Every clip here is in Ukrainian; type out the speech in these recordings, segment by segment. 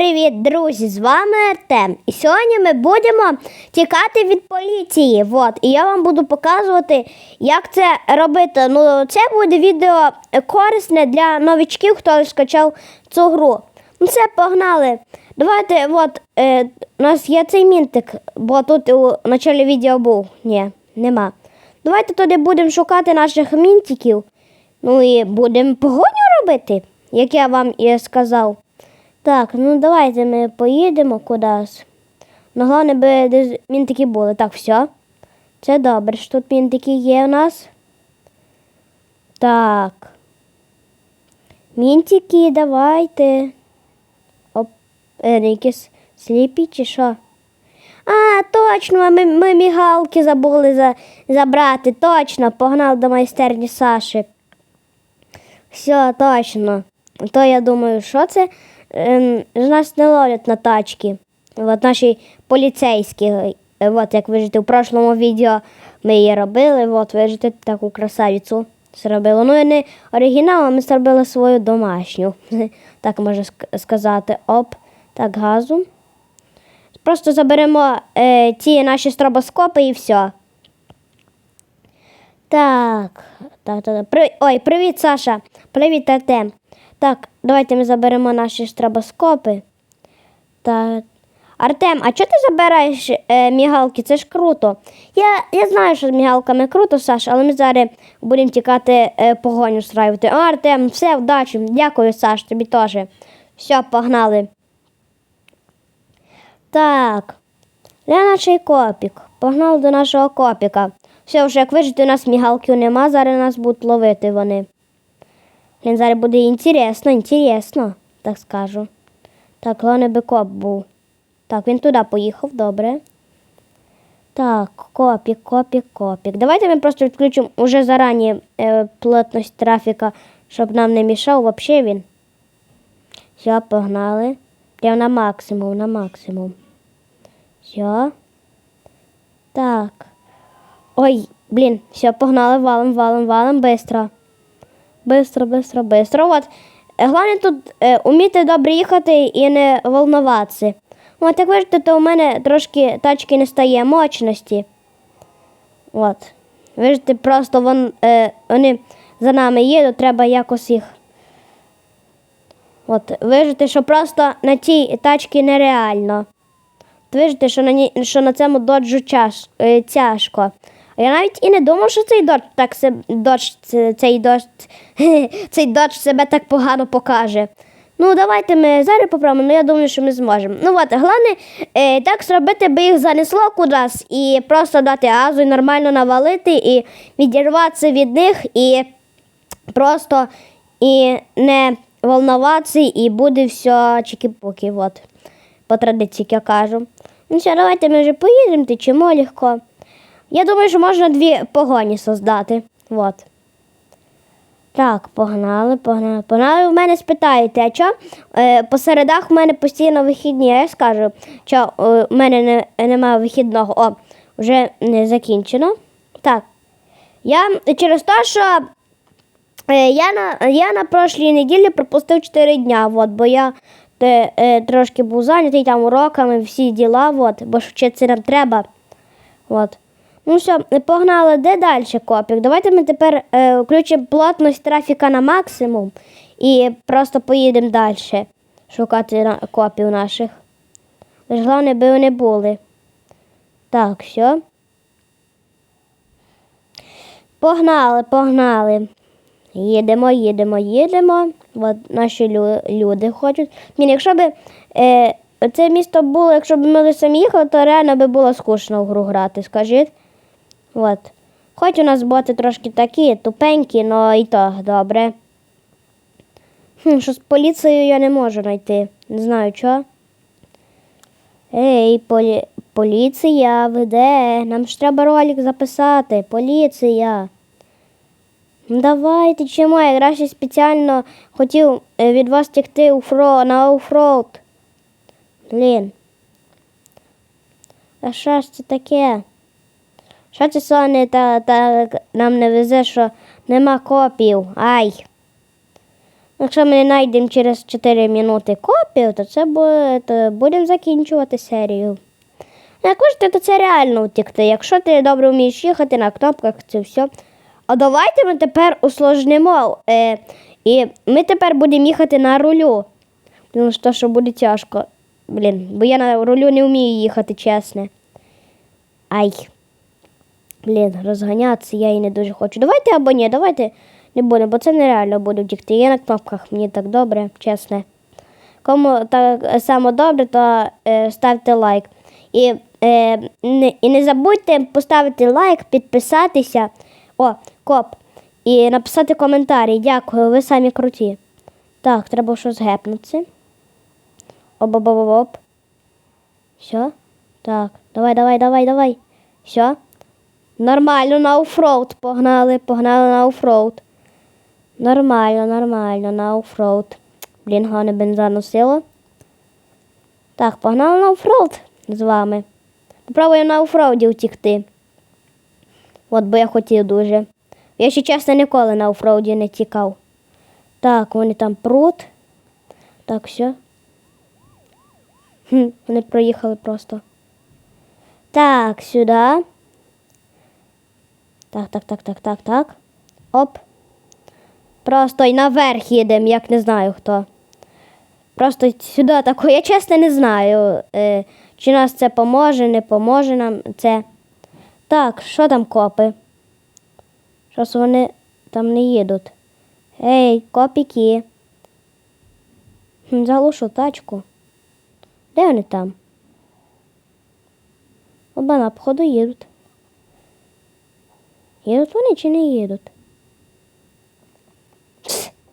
Привіт, друзі! З вами Артем. І сьогодні ми будемо тікати від поліції. Вот. І я вам буду показувати, як це робити. Ну, це буде відео корисне для новичків, хто скачав цю гру. Ну, все, погнали. Давайте, от, е, у нас є цей мінтик, бо тут у началі відео був. Ні, нема. Давайте туди будемо шукати наших мінтиків. Ну і будемо погоню робити, як я вам і сказав. Так, ну давайте ми поїдемо кудись. Ну, головне, би десь мінтики були. Так, все. Це добре, що тут мінтики є у нас. Так. Мінтики, давайте. Оп, е, якісь сліпі чи що? А, точно, ми, ми мігалки забули за, забрати. Точно, погнали до майстерні Саші. Все, точно. То я думаю, що це? Ж нас не ловлять на тачки. От наші поліцейські. Е, От як ви в прошлому відео ми її робили. От ви таку красавицю зробили. Ну і не оригінал, а ми зробили свою домашню. Так можна сказати. Оп, так, газу. Просто заберемо е, ті наші стробоскопи і все. Так, так, так. так. При... Ой, привіт, Саша. Привіт, Артем. Так, давайте ми заберемо наші стробоскопи. Так. Артем, а чого ти забираєш е, мігалки? Це ж круто. Я, я знаю, що з мігалками круто, Саша, але ми зараз будемо тікати е, погоню страювати. О, Артем, все, вдачі. Дякую, Саш, тобі теж. Все, погнали. Так. Де наш копік? Погнали до нашого копіка. Все, вже як вижити, у нас мігалків нема, зараз нас будуть ловити вони. Блін, зараз буде інтересно, інтересно, так скажу. Так, головне би коп був. Так, він туди поїхав, добре. Так, копік, копік, копік. Давайте ми просто відключимо уже зарані е, плотність трафіка, щоб нам не мішав взагалі він. Все, погнали. Прямо на максимум, на максимум. Все. Так. Ой, блін, все, погнали, валом, валом, валом, быстро Быстро, быстро, быстро. От. е, Головне тут е, уміти добре їхати і не волноватися. От, як бачите, то у мене трошки тачки не стає мощності. От. Бачите, просто вон, е, вони за нами їдуть, треба якось їх. От, вижити, що просто на цій тачці нереально. От Вижите, що на, ній, що на цьому доджу чаш, е, тяжко. Я навіть і не думав, що цей додж так се, додж, цей додж, цей додж себе так погано покаже. Ну, давайте ми зараз попробуємо, ну я думаю, що ми зможемо. Ну от, головне, е, так зробити, би їх занесло кудись і просто дати газу і нормально навалити, і відірватися від них, і просто і не волноватися, і буде все чики-пуки. От. По традиції, як я кажу. Ну все, давайте ми вже поїдемо, течемо легко. Я думаю, що можна дві погоні создати. Вот. Так, погнали, погнали. Погнали в мене спитаєте, що е, по в мене постійно вихідні, а я скажу, що е, в мене не, немає вихідного. О, вже не закінчено. Так. Я через те, що Е, Я на, я на прошлій неділі пропустив 4 дня, вот, бо я те, е, трошки був зайнятий там уроками, всі діла, вот, бо вчитися нам треба. От. Ну все, погнали, де далі копік? Давайте ми тепер е, включимо плотність трафіка на максимум і просто поїдемо далі шукати копів наших. Лиш головне, би вони були. Так, все. Погнали, погнали. Їдемо, їдемо, їдемо. От наші лю- люди хочуть. Блін, якщо б е, це місто було, якщо б ми самі їхали, то реально би було скучно в гру грати, скажіть. От. Хоч у нас боти трошки такі, тупенькі, але і то добре. Хм, що з поліцією я не можу знайти. Не знаю чого. Ей, полі... поліція, ви де? Нам ж треба ролик записати. Поліція. Давайте чому? Я краще спеціально хотів е, від вас текти у фро, на оффроуд. Блін. А що ж це таке? Що це Соня та, та нам не везе, що нема копів? Ай. Якщо ми не знайдемо через 4 минути копію, то це буде, то будемо закінчувати серію. Ну, Як хочете, то це реально утікти. Якщо ти добре вмієш їхати на кнопках, це все. А давайте ми тепер усложнимо. Е, і ми тепер будемо їхати на рулю. Тому що, що буде тяжко. Блін, бо я на рулю не вмію їхати, чесно. Ай. Блін, розганятися я і не дуже хочу. Давайте або ні, давайте не будемо, бо це нереально буде втікти. Я на кнопках, мені так добре, чесно. Кому так само добре, то е, ставте лайк. І, е, не, і не забудьте поставити лайк, підписатися. О, коп. І написати коментарі. Дякую, ви самі круті. Так, треба щось гепнутися. Оп-оп-оп-оп. Все? Так, давай, давай, давай, давай. Все? Нормально, на оффроуд погнали, погнали на оффроуд. Нормально, нормально, на оффроуд. Блін, головне бенза носило. Так, погнали на оффроуд з вами. Попробуємо на оффроуді втікти. От бо я хотів дуже. Я ще чесно ніколи на оффроуді не тікав. Так, вони там прут. Так, все. Хм, вони проїхали просто. Так, сюди. Так, так, так, так, так, так. Оп. Просто й наверх їдемо, як не знаю хто. Просто сюди тако. Я чесно не знаю, е, чи нас це поможе, не поможе нам це. Так, що там копи? Щось вони там не їдуть. Ей, копіки. Хм, Заглушу тачку. Де вони там? Оба на походу їдуть. Їдуть вони чи не їдуть?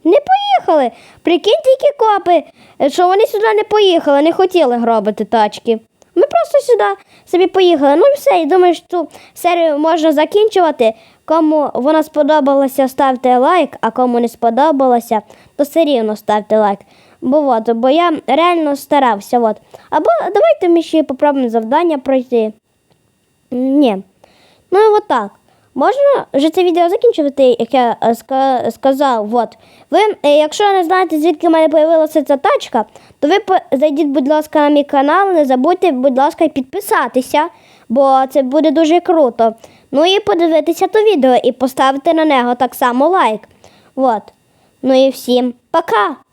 Не поїхали. Прикиньте, які копи, що вони сюди не поїхали, не хотіли гробити тачки. Ми просто сюди собі поїхали. Ну і все, і думаю, що цю серію можна закінчувати. Кому вона сподобалася, ставте лайк, а кому не сподобалося, то все рівно ставте лайк. Бо от, бо я реально старався. От. Або давайте ми ще попробуємо завдання пройти. Ні. Ну і от так. Можна вже це відео закінчувати, як я е, ска- сказав. От. Ви, е, якщо не знаєте, звідки в мене з'явилася ця тачка, то ви зайдіть, будь ласка, на мій канал, не забудьте, будь ласка, підписатися, бо це буде дуже круто. Ну і подивитися то відео і поставити на нього так само лайк. От. Ну і всім пока!